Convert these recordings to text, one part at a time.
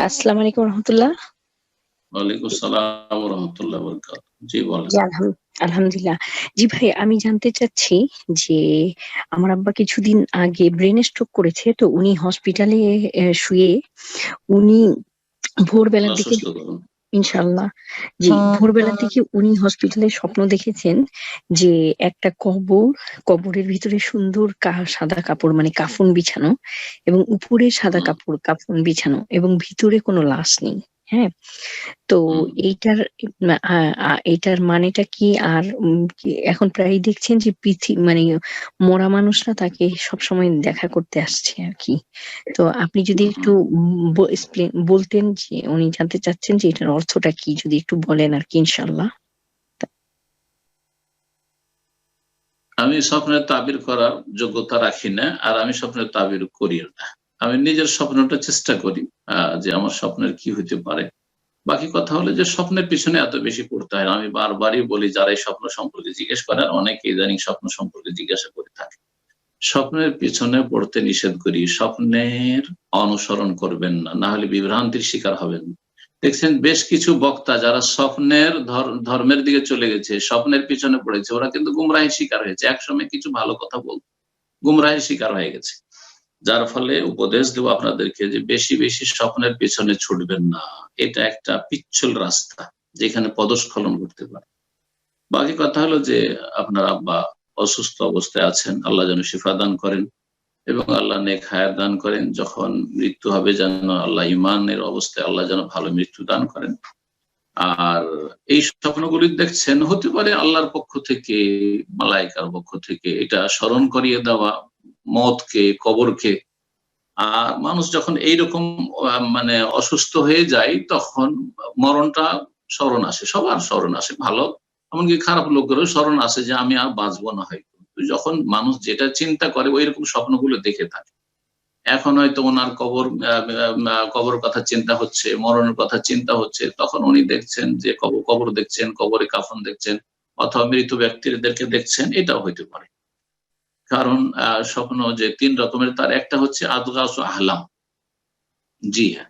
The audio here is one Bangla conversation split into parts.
আসসালামু আলাইকুম রহমতুল্লাহ। ওয়ালাইকুম আসসালাম রহমতুল্লাহ বরকাত জি বলেন। আলহামদুলিল্লাহ। জি ভাই আমি জানতে চাচ্ছি যে আমার আব্বা কিছুদিন আগে ব্রেন স্ট্রোক করেছে তো উনি হসপিটালে শুয়ে উনি ভোরবেলার দিকে ইনশাল্লাহ যে ভোরবেলা থেকে উনি হসপিটালে স্বপ্ন দেখেছেন যে একটা কবর কবরের ভিতরে সুন্দর কা- সাদা কাপড় মানে কাফন বিছানো এবং উপরে সাদা কাপড় কাফন বিছানো এবং ভিতরে কোনো লাশ নেই। হ্যাঁ? তো এইটার এইটার মানেটা কি? আর উম, এখন প্রায় দেখছেন যে পৃথিবী মানে মরা মানুষরা তাকে সবসময় দেখা করতে আসছে আর কি। তো আপনি যদি একটু বলতেন যে উনি জানতে চাচ্ছেন যে এটার অর্থটা কি? যদি একটু বলেন আর কি ইনশাল্লাহ আমি স্বপ্নের তাবির করার যোগ্যতা রাখি না আর আমি স্বপ্নের তাবির করিও না। আমি নিজের স্বপ্নটা চেষ্টা করি যে আমার স্বপ্নের কি হতে পারে। বাকি কথা হলো যে স্বপ্নের পিছনে এত বেশি পড়তে হয়। আমি বারবারই বলি, যারা এই স্বপ্ন সম্পর্কে জিজ্ঞেস করেন অনেকে ইদানিং স্বপ্ন সম্পর্কে জিজ্ঞাসা করে থাকে। স্বপ্নের পিছনে পড়তে নিষেধ করি, স্বপ্নের অনুসরণ করবেন না না হলে বিভ্রান্তির শিকার হবেন দেখছেন, বেশ কিছু বক্তা যারা স্বপ্নের ধর- ধর্মের দিকে চলে গেছে, স্বপ্নের পিছনে পড়েছে, ওরা কিন্তু গুমরাহির শিকার হয়েছে। একসময় কিছু ভালো কথা বল, গুমরাহির শিকার হয়ে গেছে। যার ফলে উপদেশ দেবো আপনাদেরকে যে বেশি বেশি স্বপ্নের পেছনে ছুটবেন না। এটা একটা পিচ্ছল রাস্তা যেখানে পদস্খলন করতে পারে। বাকি কথা হলো যে আপনার আব্বা অসুস্থ অবস্থায় আছেন, আল্লাহ যেন শিফা দান করেন এবং আল্লাহ নেক হায়াত দান করেন। যখন মৃত্যু হবে যেন আল্লাহ ইমানের অবস্থায় আল্লাহ যেন ভালো মৃত্যু দান করেন। আর এই স্বপ্নগুলি দেখছেন, হতে পারে আল্লাহর পক্ষ থেকে, মালাইকার পক্ষ থেকে, এটা স্মরণ করিয়ে দেওয়া মতকে কবরকে। আর মানুষ যখন এইরকম মানে অসুস্থ হয়ে যায়, তখন মরণটা স্মরণ আসে, সবার স্মরণ আসে, ভালো। এমনকি খারাপ লোকেরও স্মরণ আসে যে, আমি আর বাঁচবো না হয়তো। তো যখন মানুষ যেটা চিন্তা করে ওই রকম স্বপ্নগুলো দেখে থাকে। এখন হয়তো ওনার কবর কবর কথা চিন্তা হচ্ছে, মরণের কথা চিন্তা হচ্ছে, তখন উনি দেখছেন যে কবর কবর দেখছেন, কবরে কাফন দেখছেন, অথবা মৃত ব্যক্তিদেরকে দেখছেন, এটাও হইতে পারে। কারণ স্বপ্ন যে তিন রকমের, তার একটা হচ্ছে আদগাস আহলাম। জি হ্যাঁ।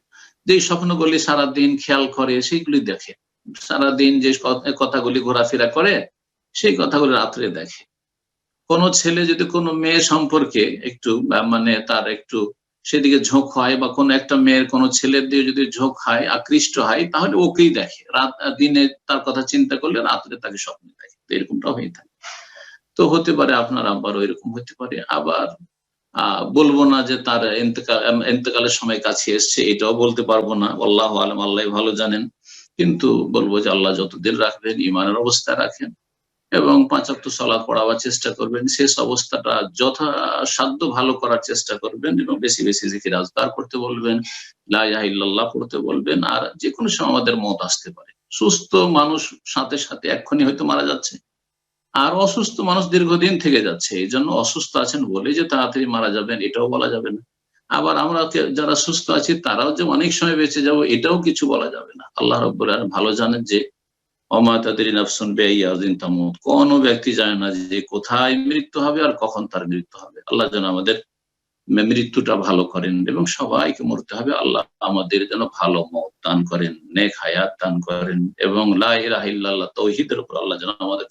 যে স্বপ্নগুলি সারাদিন খেয়াল করে, সেইগুলি দেখে। সারাদিন যে কথা- কথাগুলি ঘোরাফেরা করে, সেই কথাগুলি রাত্রে দেখে। কোনো ছেলে যদি কোনো মেয়ে সম্পর্কে একটু মানে তার একটু সেদিকে ঝোঁক হয়, বা কোনো একটা মেয়ের কোনো ছেলের দিয়ে যদি ঝোঁক হয়, আকৃষ্ট হয়, তাহলে ওকেই দেখে। রাত, দিনে তার কথা চিন্তা করলে রাত্রে তাকে স্বপ্নে দেখে। এরকমটা হয়ে থাকে। তো হতে পারে আপনার আবার এরকম হতে পারে। আবার বলব না যে তার ইন্তেকালের সময় কাছে এসছে, এটাও বলতে পারব না। আল্লাহ আলম আল্লাহ ভালো জানেন। কিন্তু বলব যে আল্লাহ যতদিন রাখবেন ইমানের অবস্থা রাখেন এবং পাঁচাত্ত সলাদ পড়াবার চেষ্টা করবেন, শেষ অবস্থাটা যথাসাধ্য ভালো করার চেষ্টা করবেন এবং বেশি বেশি জিকির আজকার করতে বলবেন, লা ইলাহা ইল্লাল্লাহ পড়তে বলবেন, আর যে কোনো সময় আমাদের মত আসতে পারে। সুস্থ মানুষ সাথে সাথে এক্ষুনি হয়তো মারা যাচ্ছে। আর অসুস্থ মানুষ দীর্ঘদিন থেকে যাচ্ছে, এই জন্য অসুস্থ আছেন বলে যে তাড়াতাড়ি মারা যাবেন, এটাও বলা যাবে না। আবার আমরা যারা সুস্থ আছি, তারাও যে অনেক সময় বেঁচে যাব, এটাও কিছু বলা যাবে না। আল্লাহ রব্বুল ভালো জানেন যে আফসুন বেয়াজিন তামুত কোনো ব্যক্তি জানে না যে কোথায় মৃত্যু হবে আর কখন তার মৃত্যু হবে। আল্লাহ যেন আমাদের মৃত্যুটা ভালো করেন এবং সবাইকে মরতে হবে। আল্লাহ আমাদের যেন ভালো মত দান করেন, নেক হায়াত দান করেন এবং লা ইলাহা তৌহিদের উপর আল্লাহ যেন করেন